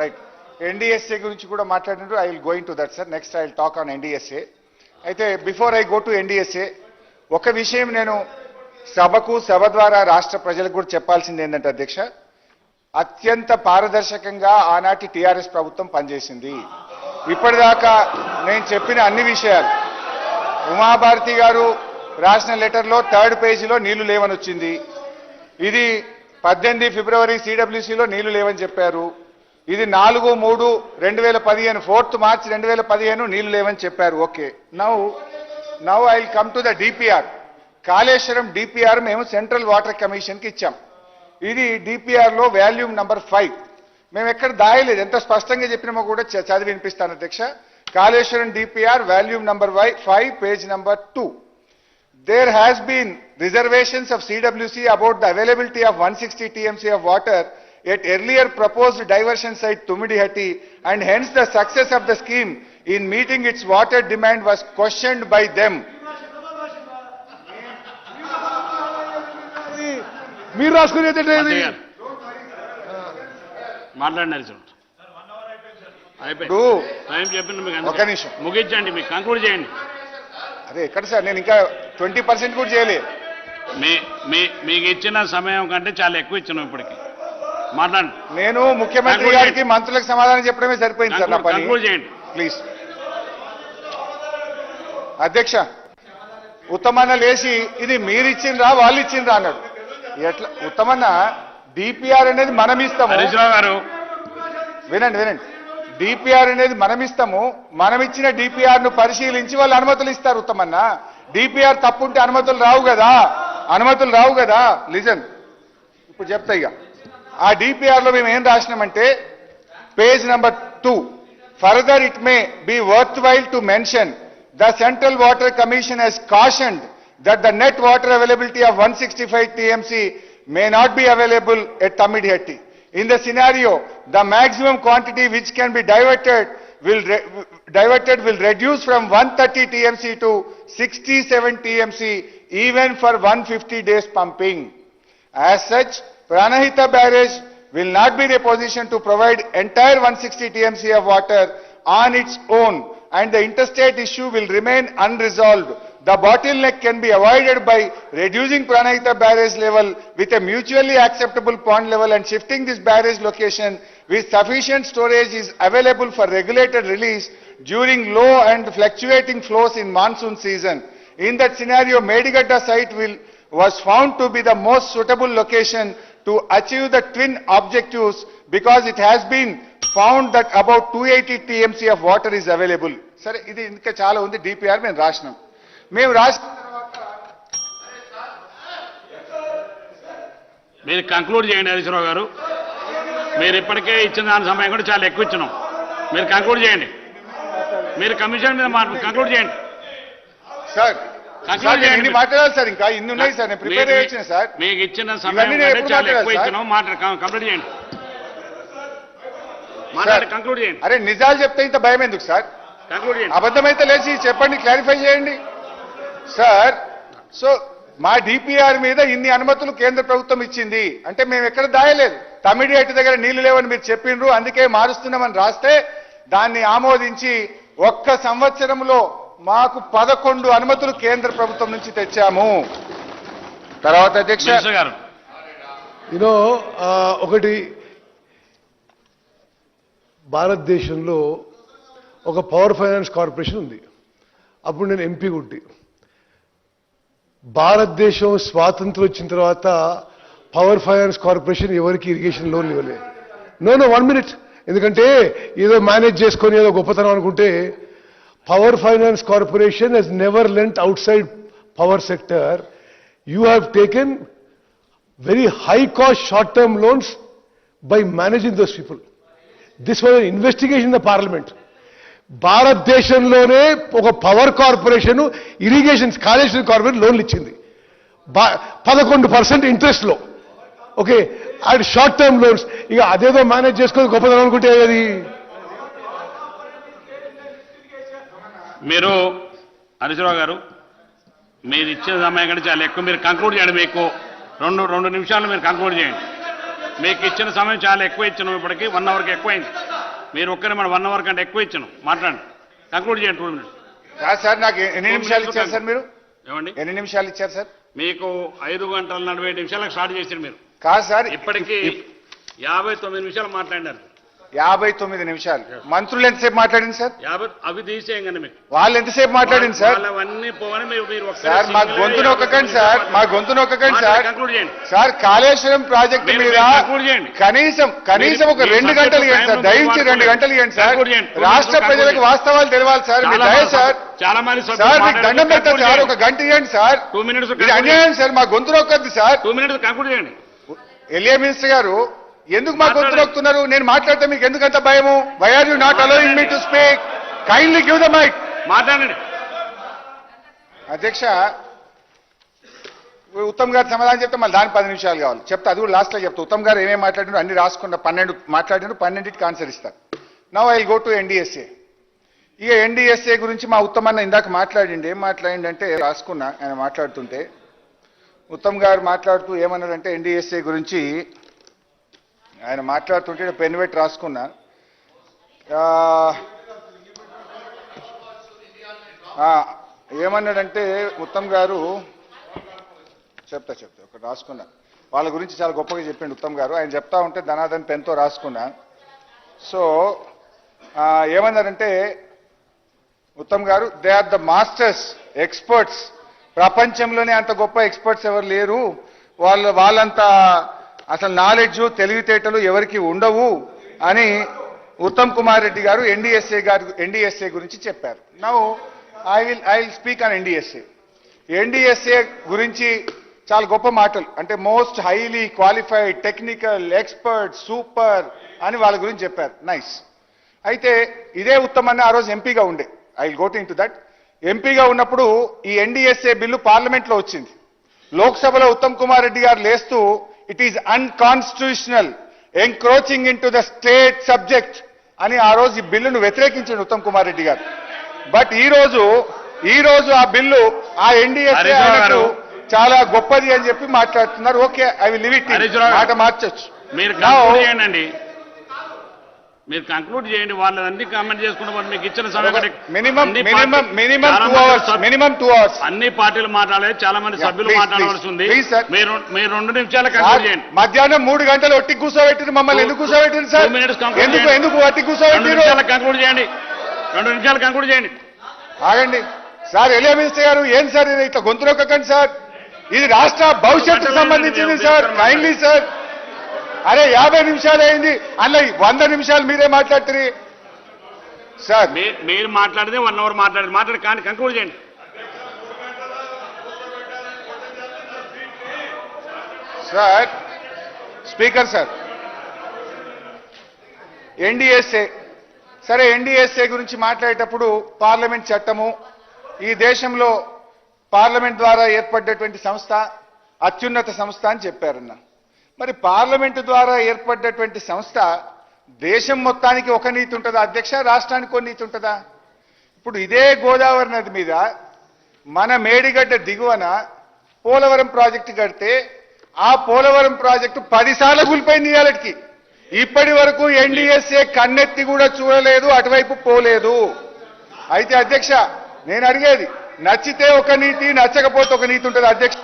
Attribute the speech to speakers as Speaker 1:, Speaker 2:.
Speaker 1: Right NDSA గురించి కూడా మాట్లాడినారు I will going to that sir next I will talk on NDSA అయితే before I go to NDSA ఒక విషయం నేను సభకు సభ ద్వారా రాష్ట్ర ప్రజలకు కూడా చెప్పాల్సింది ఏంటంటే అధ్యక్ష అత్యంత పారదర్శకంగా ఆనాటి టీఆర్ఎస్ ప్రభుత్వం పనిచేసింది. ఇప్పటిదాకా నేను చెప్పిన అన్ని విషయాలు. ఉమాభారతి గారు రాసిన లెటర్లో థర్డ్ పేజీలో నీళ్ళు లేవని వచ్చింది ఇది పద్దెనిమిది ఫిబ్రవరి సిడబ్ల్యూసీలో నీళ్ళు లేవని చెప్పారు. ఇది నాలుగు మూడు రెండు వేల పదిహేను ఫోర్త్ మార్చ్ రెండు వేల పదిహేను నీళ్ళు లేవని చెప్పారు. Okay. Now now I will come to the DPR. Kaleshwaram DPR మేము సెంట్రల్ వాటర్ కమిషన్కి ఇచ్చాం. ఇది డిపిఆర్లో వాల్యూమ్ నంబర్ ఫైవ్. మేము ఎక్కడ దాయలేదు. ఎంత స్పష్టంగా చెప్పినామో కూడా చ- చదివి వినిపిస్తాను అధ్యక్ష. Kaleshwaram DPR volume number five page number two. There has been reservations of CWC about the availability of 160 TMC of water at earlier proposed diversion site Tumidihati and hence the success of the scheme in meeting its water demand was questioned by them.
Speaker 2: మీరు రాసుకునేది.
Speaker 3: మాట్లాడినారు sir అయిపోయి
Speaker 1: ఇప్పుడు
Speaker 3: time చెప్పింది మీకు అందుకే.
Speaker 1: నిమిషం.
Speaker 3: ముగించండి మీకు conclude చేయండి
Speaker 1: అరే ఎక్కడ సార్ నేను ఇంకా ట్వంటీ పర్సెంట్ కూడా చేయలే
Speaker 3: మీ మీ మీకు ఇచ్చిన సమయం కంటే చాలా ఎక్కువ ఇచ్చినాం ఇప్పటికి మాట్లాడండి.
Speaker 1: నేను ముఖ్యమంత్రి గారికి. మంత్రులకు సమాధానం చెప్పడమే సరిపోయింది సార్ నా పని. ప్లీజ్ అధ్యక్ష ఉత్తమన్న లేచి ఇది మీరు ఇచ్చిండ్రా వాళ్ళు ఇచ్చిండ్రా అన్నాడు. ఎట్లా? ఉత్తమన్న డిపిఆర్ అనేది మనం ఇస్తాము
Speaker 3: గారు.
Speaker 1: వినండి వినండి. డిపిఆర్ అనేది మనం ఇస్తాము మనం ఇచ్చిన డిపిఆర్ను పరిశీలించి వాళ్ళు అనుమతులు ఇస్తారు ఉత్తమన్న. డిపిఆర్ తప్పుంటే అనుమతులు రావు కదా. అనుమతులు రావు కదా. లిజన్ ఇప్పుడు చెప్తా ఇక. ఆ డిపిఆర్లో మేము ఏం రాసినామంటే page number two further it may be worthwhile to mention the central water commission has cautioned that the net water availability of one sixty five TMC may not be available at In the scenario, the maximum quantity which can be diverted will diverted will reduce from 130 TMC to 67 TMC even for 150 days pumping. As such, Pranahita barrage will not be in a position to provide entire 160 TMC of water on its own and the interstate issue will remain unresolved. The bottleneck can be avoided by reducing Pranahita barrage level with a mutually acceptable pond level and shifting this barrage location with sufficient storage is available for regulated release during low and fluctuating flows in monsoon season. In that scenario, Medigadda site will, was found to be the most suitable location to achieve the twin objectives because it has been found that about 280 TMC of water is available. సరే ఇది ఇంకా చాలా ఉంది. DPR మేము రాసినాం. మేము రాసిన
Speaker 3: మీరు conclude చేయండి హరీష్ రావు గారు. మీరు ఇప్పటికే ఇచ్చిన దాని సమయం కూడా చాలా ఎక్కువ ఇచ్చినాం. మీరు కంక్లూడ్ చేయండి. మీరు కమిషన్ మీద కంక్లూడ్ చేయండి.
Speaker 1: సార్ మాట్లాడాలి సార్ ఇంకా. ఇన్ని ఉన్నాయి సార్. నేను ప్రిపేర్ సార్.
Speaker 3: మీకు ఇచ్చిన సమయం చాలా. ఎక్కువ? ఇచ్చినాం మాట్లాడు. కంప్లీట్ చేయండి. మాట్లాడి కంక్లూడ్ చేయండి.
Speaker 1: అరే నిజాలు చెప్తే ఇంత భయం ఎందుకు సార్?
Speaker 3: కంక్లూడ్ చేయండి.
Speaker 1: అబద్ధమైతే లేచి చెప్పండి క్లారిఫై చేయండి. సార్ సో మా డిపిఆర్ మీద ఇన్ని అనుమతులు కేంద్ర ప్రభుత్వం ఇచ్చింది. అంటే మేము ఎక్కడ దాయలేదు. తమిడిహట్టి దగ్గర నీళ్ళు లేవని మీరు చెప్పిండ్రు అందుకే మారుస్తున్నామని రాస్తే దాన్ని ఆమోదించి ఒక్క సంవత్సరంలో మాకు పదకొండు అనుమతులు కేంద్ర ప్రభుత్వం నుంచి తెచ్చాము. తర్వాత అధ్యక్ష
Speaker 2: యూనో ఆ, ఒకటి భారతదేశంలో ఒక పవర్ ఫైనాన్స్ కార్పొరేషన్ ఉంది. అప్పుడు నేను ఎంపీ గుట్టి భారతదేశం స్వాతంత్రం వచ్చిన తర్వాత పవర్ ఫైనాన్స్ కార్పొరేషన్ ఎవరికి ఇరిగేషన్ లోన్ ఇవ్వలేదు. No no one minute. ఎందుకంటే ఏదో మేనేజ్ చేసుకొని ఏదో గొప్పతనం అనుకుంటే power finance corporation has never lent outside power sector you have taken very high cost short term loans by managing those people. This was an investigation in the parliament. భారతదేశంలోనే ఒక power corporation irrigation Kaleshwaram corporation లోన్లు ఇచ్చింది పదకొండు percent ఇంట్రెస్ట్లో okay and short term loans ఇక అదేదో manage చేసుకొని గొప్పదనం అనుకుంటే అది
Speaker 3: మీరు హరీశ్రావు గారు మీరు ఇచ్చిన సమయం కంటే చాలా. ఎక్కువ మీరు కంక్లూడ్ చేయండి మీకు. రెండు రెండు నిమిషాలు మీరు కంక్లూడ్ చేయండి. మీకు ఇచ్చిన సమయం చాలా ఎక్కువ ఇచ్చినాం ఇప్పటికి. వన్ అవర్కి ఎక్కువైంది. మీరు ఒక్కరి మన వన్ అవర్ కంటే ఎక్కువ ఇచ్చినాం. మాట్లాడండి. కంక్లూడ్ చేయండి టూ మినిట్స్.
Speaker 1: సార్ నాకు ఎన్ని నిమిషాలు ఇచ్చారు సార్ మీరు?
Speaker 3: ఏమండి?
Speaker 1: ఎన్ని నిమిషాలు ఇచ్చారు సార్?
Speaker 3: మీకు ఐదు గంటల నలభై నిమిషాలకు స్టార్ట్ చేశారు మీరు.
Speaker 1: కాదు సార్
Speaker 3: ఇప్పటికీ యాభై తొమ్మిది నిమిషాలు మాట్లాడినారు.
Speaker 1: యాభై తొమ్మిది నిమిషాలు. మంత్రులు ఎంతసేపు మాట్లాడింది సార్?
Speaker 3: అవి తీసేయండి మీకు.
Speaker 1: వాళ్ళు ఎంతసేపు మాట్లాడింది సార్? సార్ మా గొంతు నొక్కకండి సార్. మా గొంతు నొక్కకండి సార్. సార్ కాళేశ్వరం ప్రాజెక్టు మీద. కనీసం కనీసం ఒక రెండు గంటలు ఇవ్వండి సార్. దయించి రెండు గంటలు ఇవ్వండి సార్. రాష్ట్ర ప్రజలకు. వాస్తవాలు తెలవాలి సార్. మీ దయ సార్.
Speaker 3: చాలా మంది
Speaker 1: సార్ మీకు దండం పెడతారు సార్. ఒక గంట ఇవ్వండి సార్.
Speaker 3: టూ మినిట్స్
Speaker 1: అన్యాయం సార్. మా గొంతు నొక్కద్దు సార్.
Speaker 3: టూ మినిట్స్ కంక్లూడ్ చేయండి.
Speaker 1: ఎలియా మినిస్టర్ గారు ఎందుకు మా గొంతు. నొక్కుతున్నారు నేను మాట్లాడితే మీకు ఎందుకంత భయము? Why are you not allowing me to speak kindly give the mike
Speaker 3: మాట్లాడండి.
Speaker 1: అధ్యక్ష ఉత్తమ్ గారు సమాధానం చెప్తే మళ్ళీ దాని పది నిమిషాలు కావాలి. చెప్తే అది కూడా లాస్ట్లో చెప్తా. ఉత్తమ్ గారు ఏమేమి మాట్లాడినారు అన్ని రాసుకున్న పన్నెండు మాట్లాడినారు పన్నెండింటికి ఆన్సర్ ఇస్తారు. Now I go to NDSA ఇక ఎన్డీఎస్ఏ గురించి మా ఉత్తమ్ అన్న ఇందాక మాట్లాడిండి. ఏం మాట్లాడిండి అంటే రాసుకున్నా ఆయన మాట్లాడుతుంటే. ఉత్తమ్ గారు మాట్లాడుతూ ఏమన్నారంటే ఎన్డీఎస్ఏ గురించి ఆయన మాట్లాడుతుంటే పెన్ పెట్టి రాసుకున్నా. ఏమన్నాడంటే ఉత్తమ్ గారు చెప్తా చెప్తా ఒకటి రాసుకున్నా. వాళ్ళ గురించి చాలా గొప్పగా చెప్పిండు ఉత్తమ్ గారు. ఆయన చెప్తా ఉంటే ధనాదన్ పెన్తో రాసుకున్నా. సో ఏమన్నారంటే Uttam garu they are the masters experts. ప్రపంచంలోనే అంత గొప్ప ఎక్స్పర్ట్స్ ఎవరు లేరు. వాళ్ళు వాళ్ళంతా అసలు నాలెడ్జ్ తెలివితేటలు ఎవరికి ఉండవు అని ఉత్తమ్ కుమార్ రెడ్డి గారు ఎన్డీఎస్ఏ గారు ఎన్డీఎస్ఏ గురించి చెప్పారు. Now I will I will speak on NDSA. NDSA గురించి చాలా గొప్ప మాటలు. అంటే most highly qualified technical expert super అని వాళ్ళ గురించి చెప్పారు. నైస్ అయితే ఇదే ఉత్తమాన్ని ఆ రోజు ఎంపీగా ఉండే. I will got into that ఎంపీగా ఉన్నప్పుడు ఈ ఎన్డీఎస్ఏ బిల్లు పార్లమెంట్లో వచ్చింది. లోక్సభలో ఉత్తమ్ కుమార్ రెడ్డి గారు లేస్తూ it is unconstitutional encroaching into the state subject అని ఆ రోజు ఈ బిల్లును వ్యతిరేకించాడు ఉత్తమ్ కుమార్ రెడ్డి గారు బట్ ఈ రోజు ఈ రోజు ఆ బిల్లు ఆ ఎన్డీఎస్ఏ
Speaker 3: గారు.
Speaker 1: చాలా గొప్పది అని చెప్పి మాట్లాడుతున్నారు okay I will leave it. మాట మార్చొచ్చు
Speaker 3: మీరు కంక్లూడ్ చేయండి మీరు కంక్లూడ్ చేయండి వాళ్ళని కామెంట్ చేసుకుంటే మరి మీకు ఇచ్చిన సమయం అన్ని అన్ని పార్టీలు మాట్లాడలేదు చాలా మంది సభ్యులు మాట్లాడవలసి. ఉంది. మీరు రెండు నిమిషాలు కంక్లూడ్ చేయండి.
Speaker 1: మధ్యాహ్నం మూడు గంటలు ఒట్టి కూర్చోబెట్టిరు మమ్మల్ని ఎందుకు కూర్చోబెట్టిరు సార్ ఎందుకు. ఎందుకు ఒట్టి
Speaker 3: నిమిషాలు కంక్లూడ్ చేయండి. రెండు నిమిషాలు కంక్లూడ్ చేయండి.
Speaker 1: ఆగండి. సార్ ఎలియా మినిస్టర్ గారు ఏం సార్ ఇది? ఇట్లా గొంతు నొక్కకండి సార్. ఇది రాష్ట్ర భవిష్యత్తుకు సంబంధించింది సార్. కైండ్లీ సార్ అరే యాభై నిమిషాలు అయింది. అలా వంద నిమిషాలు మీరే మాట్లాడుతుంది సార్.
Speaker 3: మీరు మాట్లాడితే వన్ అవర్ మాట్లాడి మాట్లాడి కానీ కంక్లూడ్ చేయండి.
Speaker 1: Sir speaker sir. ఎన్డీఎస్ఏ సరే ఎన్డీఎస్ఏ గురించి మాట్లాడేటప్పుడు పార్లమెంట్ చట్టము ఈ దేశంలో పార్లమెంట్ ద్వారా ఏర్పడ్డటువంటి సంస్థ అత్యున్నత సంస్థ అని చెప్పారన్న. మరి పార్లమెంటు ద్వారా ఏర్పడ్డటువంటి సంస్థ దేశం మొత్తానికి ఒక నీతి ఉంటుందా? అధ్యక్ష రాష్ట్రానికి ఒక నీతి ఉంటుందా? ఇప్పుడు ఇదే గోదావరి నది మీద మన మేడిగడ్డ దిగువన పోలవరం ప్రాజెక్టు కడితే ఆ పోలవరం ప్రాజెక్టు పదిసార్లు కూలిపోయింది ఇవాళకి ఇప్పటి వరకు ఎన్డీఎస్ఏ కన్నెత్తి కూడా చూడలేదు అటువైపు పోలేదు. అయితే అధ్యక్ష నేను అడిగేది నచ్చితే ఒక నీతి నచ్చకపోతే ఒక నీతి ఉంటుంది? అధ్యక్ష